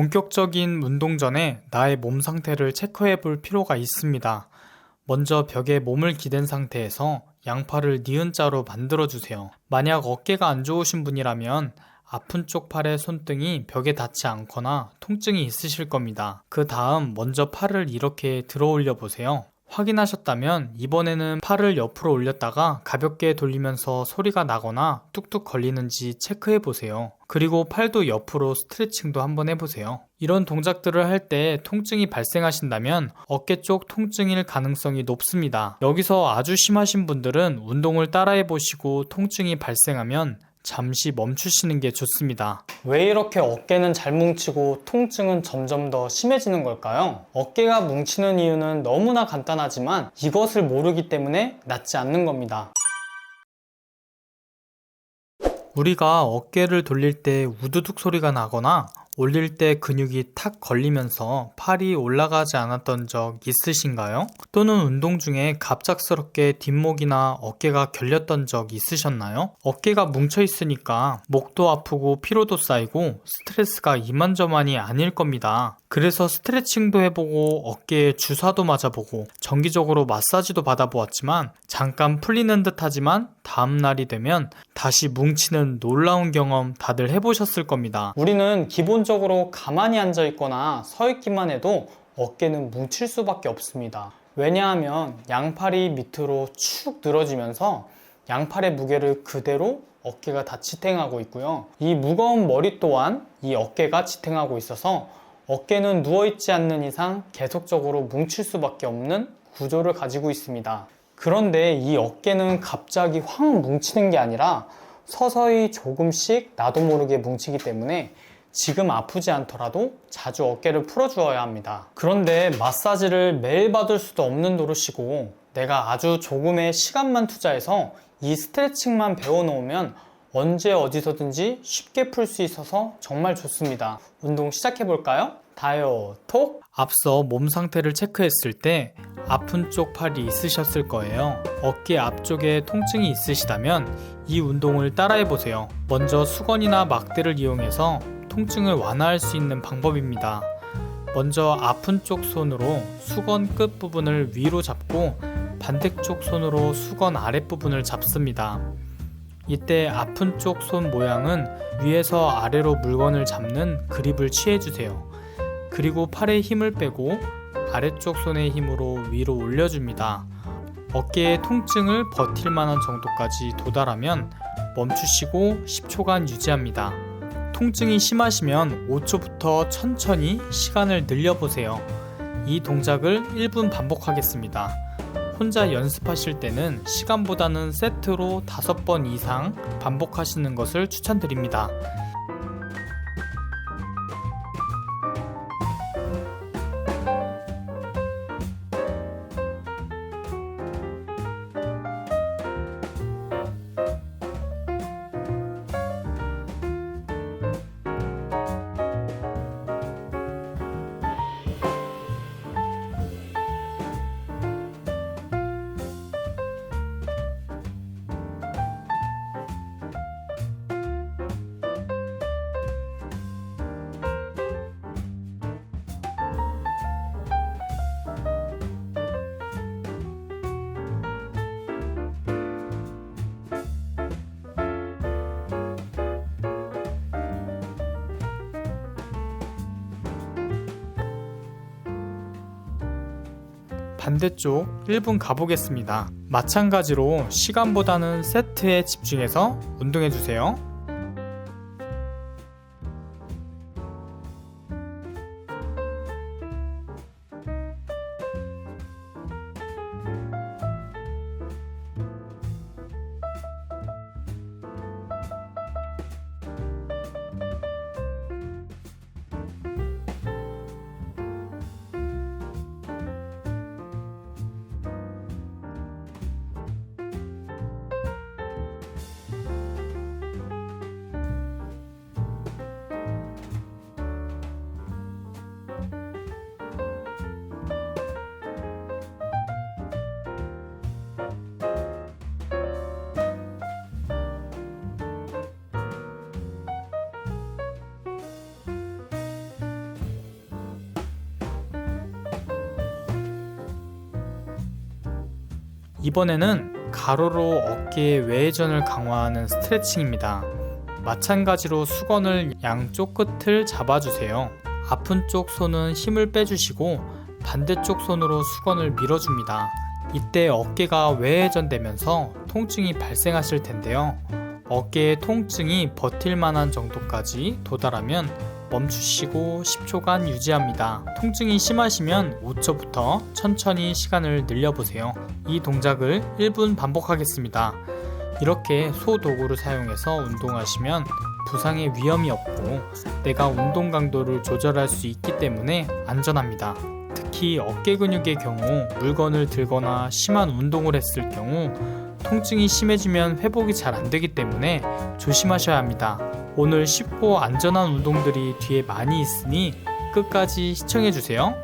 본격적인 운동 전에 나의 몸 상태를 체크해 볼 필요가 있습니다. 먼저 벽에 몸을 기댄 상태에서 양팔을 니은 자로 만들어 주세요. 만약 어깨가 안 좋으신 분이라면 아픈 쪽 팔의 손등이 벽에 닿지 않거나 통증이 있으실 겁니다. 그 다음 먼저 팔을 이렇게 들어 올려 보세요. 확인하셨다면 이번에는 팔을 옆으로 올렸다가 가볍게 돌리면서 소리가 나거나 뚝뚝 걸리는지 체크해 보세요. 그리고 팔도 옆으로 스트레칭도 한번 해보세요. 이런 동작들을 할 때 통증이 발생하신다면 어깨 쪽 통증일 가능성이 높습니다. 여기서 아주 심하신 분들은 운동을 따라해 보시고 통증이 발생하면 잠시 멈추시는 게 좋습니다. 왜 이렇게 어깨는 잘 뭉치고 통증은 점점 더 심해지는 걸까요? 어깨가 뭉치는 이유는 너무나 간단하지만 이것을 모르기 때문에 낫지 않는 겁니다. 우리가 어깨를 돌릴 때 우두둑 소리가 나거나 올릴 때 근육이 탁 걸리면서 팔이 올라가지 않았던 적 있으신가요? 또는 운동 중에 갑작스럽게 뒷목이나 어깨가 결렸던 적 있으셨나요? 어깨가 뭉쳐 있으니까 목도 아프고 피로도 쌓이고 스트레스가 이만저만이 아닐 겁니다. 그래서 스트레칭도 해보고 어깨에 주사도 맞아보고 정기적으로 마사지도 받아보았지만 잠깐 풀리는 듯 하지만 다음날이 되면 다시 뭉치는 놀라운 경험 다들 해보셨을 겁니다. 우리는 기본적으로 가만히 앉아 있거나 서 있기만 해도 어깨는 뭉칠 수밖에 없습니다. 왜냐하면 양팔이 밑으로 축 늘어지면서 양팔의 무게를 그대로 어깨가 다 지탱하고 있고요. 이 무거운 머리 또한 이 어깨가 지탱하고 있어서 어깨는 누워있지 않는 이상 계속적으로 뭉칠 수밖에 없는 구조를 가지고 있습니다. 그런데 이 어깨는 갑자기 확 뭉치는 게 아니라 서서히 조금씩 나도 모르게 뭉치기 때문에 지금 아프지 않더라도 자주 어깨를 풀어주어야 합니다. 그런데 마사지를 매일 받을 수도 없는 노릇이고 내가 아주 조금의 시간만 투자해서 이 스트레칭만 배워놓으면 언제 어디서든지 쉽게 풀 수 있어서 정말 좋습니다. 운동 시작해 볼까요? 다이어 톡! 앞서 몸 상태를 체크했을 때 아픈 쪽 팔이 있으셨을 거예요. 어깨 앞쪽에 통증이 있으시다면 이 운동을 따라해 보세요. 먼저 수건이나 막대를 이용해서 통증을 완화할 수 있는 방법입니다. 먼저 아픈 쪽 손으로 수건 끝 부분을 위로 잡고 반대쪽 손으로 수건 아랫부분을 잡습니다. 이때 아픈 쪽 손 모양은 위에서 아래로 물건을 잡는 그립을 취해주세요. 그리고 팔에 힘을 빼고 아래쪽 손의 힘으로 위로 올려줍니다. 어깨의 통증을 버틸 만한 정도까지 도달하면 멈추시고 10초간 유지합니다. 통증이 심하시면 5초부터 천천히 시간을 늘려보세요. 이 동작을 1분 반복하겠습니다. 혼자 연습하실 때는 시간보다는 세트로 5번 이상 반복하시는 것을 추천드립니다. 반대쪽 1분 가보겠습니다. 마찬가지로 시간보다는 세트에 집중해서 운동해주세요. 이번에는 가로로 어깨 외회전을 강화하는 스트레칭입니다. 마찬가지로 수건을 양쪽 끝을 잡아주세요. 아픈 쪽 손은 힘을 빼주시고 반대쪽 손으로 수건을 밀어줍니다. 이때 어깨가 외회전되면서 통증이 발생하실 텐데요. 어깨의 통증이 버틸 만한 정도까지 도달하면 멈추시고 10초간 유지합니다. 통증이 심하시면 5초부터 천천히 시간을 늘려보세요. 이 동작을 1분 반복하겠습니다. 이렇게 소도구를 사용해서 운동하시면 부상의 위험이 없고 내가 운동 강도를 조절할 수 있기 때문에 안전합니다. 특히 어깨 근육의 경우 물건을 들거나 심한 운동을 했을 경우 통증이 심해지면 회복이 잘 안 되기 때문에 조심하셔야 합니다. 오늘 쉽고 안전한 운동들이 뒤에 많이 있으니 끝까지 시청해 주세요.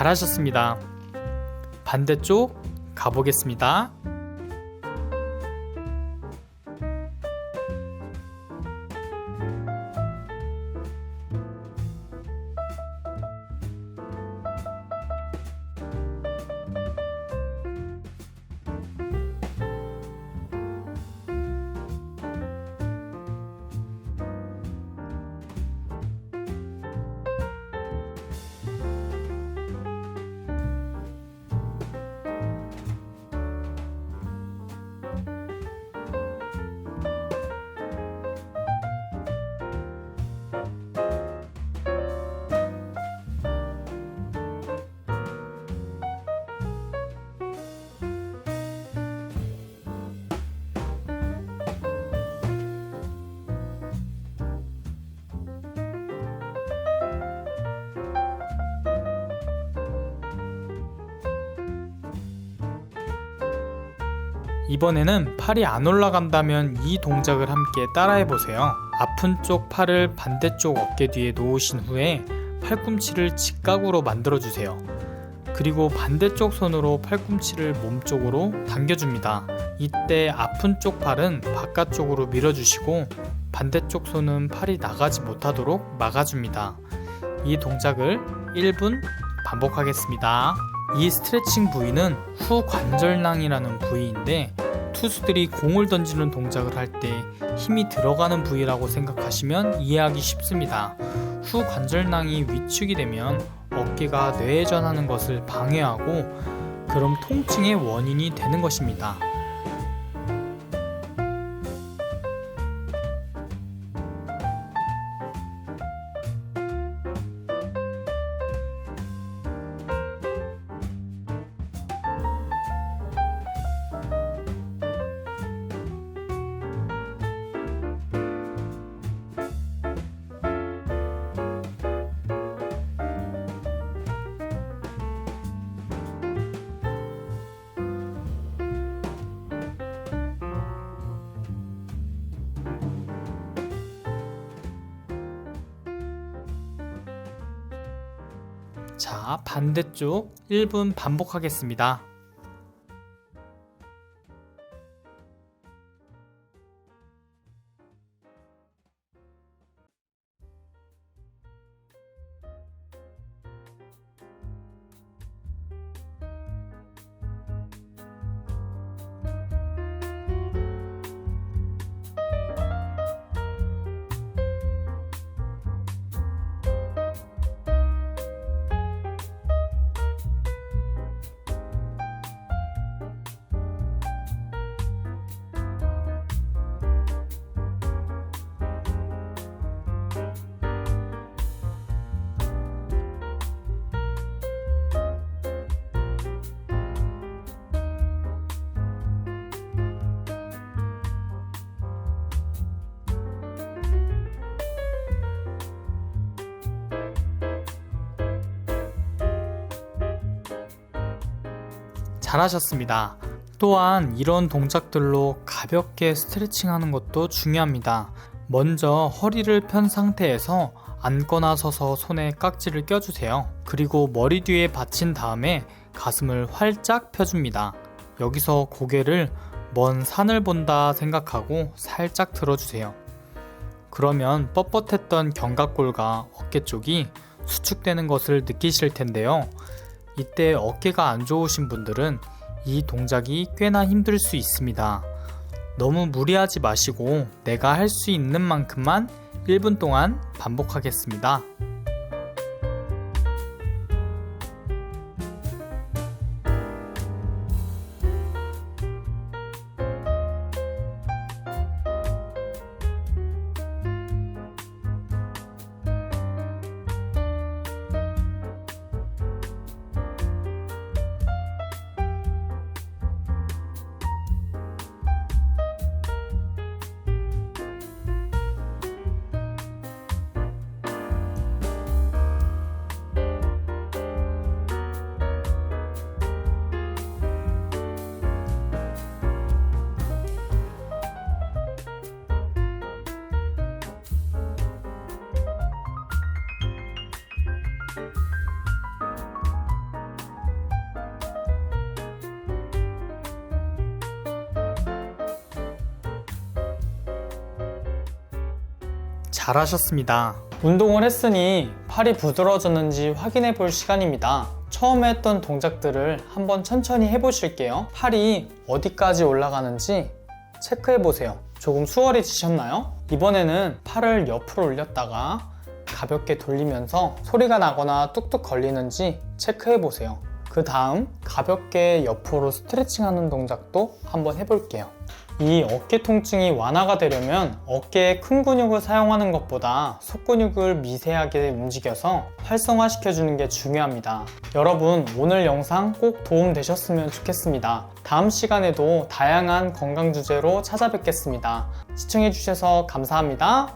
잘하셨습니다. 반대쪽 가보겠습니다. 이번에는 팔이 안 올라간다면 이 동작을 함께 따라해 보세요. 아픈 쪽 팔을 반대쪽 어깨 뒤에 놓으신 후에 팔꿈치를 직각으로 만들어 주세요. 그리고 반대쪽 손으로 팔꿈치를 몸쪽으로 당겨줍니다. 이때 아픈 쪽 팔은 바깥쪽으로 밀어주시고 반대쪽 손은 팔이 나가지 못하도록 막아줍니다. 이 동작을 1분 반복하겠습니다. 이 스트레칭 부위는 후관절낭이라는 부위인데 투수들이 공을 던지는 동작을 할 때 힘이 들어가는 부위라고 생각하시면 이해하기 쉽습니다. 후관절낭이 위축이 되면 어깨가 뇌회전하는 것을 방해하고 그럼 통증의 원인이 되는 것입니다. 자, 반대쪽 1분 반복하겠습니다. 잘하셨습니다. 또한 이런 동작들로 가볍게 스트레칭 하는 것도 중요합니다. 먼저 허리를 편 상태에서 앉거나 서서 손에 깍지를 껴주세요. 그리고 머리 뒤에 받친 다음에 가슴을 활짝 펴줍니다. 여기서 고개를 먼 산을 본다 생각하고 살짝 들어주세요. 그러면 뻣뻣했던 견갑골과 어깨 쪽이 수축되는 것을 느끼실 텐데요. 이때 어깨가 안 좋으신 분들은 이 동작이 꽤나 힘들 수 있습니다. 너무 무리하지 마시고 내가 할 수 있는 만큼만 1분 동안 반복하겠습니다. 잘하셨습니다. 운동을 했으니 팔이 부드러워졌는지 확인해 볼 시간입니다. 처음에 했던 동작들을 한번 천천히 해보실게요. 팔이 어디까지 올라가는지 체크해 보세요. 조금 수월해지셨나요? 이번에는 팔을 옆으로 올렸다가 가볍게 돌리면서 소리가 나거나 뚝뚝 걸리는지 체크해 보세요. 그 다음 가볍게 옆으로 스트레칭 하는 동작도 한번 해볼게요. 이 어깨 통증이 완화가 되려면 어깨에 큰 근육을 사용하는 것보다 속근육을 미세하게 움직여서 활성화시켜주는 게 중요합니다. 여러분, 오늘 영상 꼭 도움되셨으면 좋겠습니다. 다음 시간에도 다양한 건강 주제로 찾아뵙겠습니다. 시청해주셔서 감사합니다.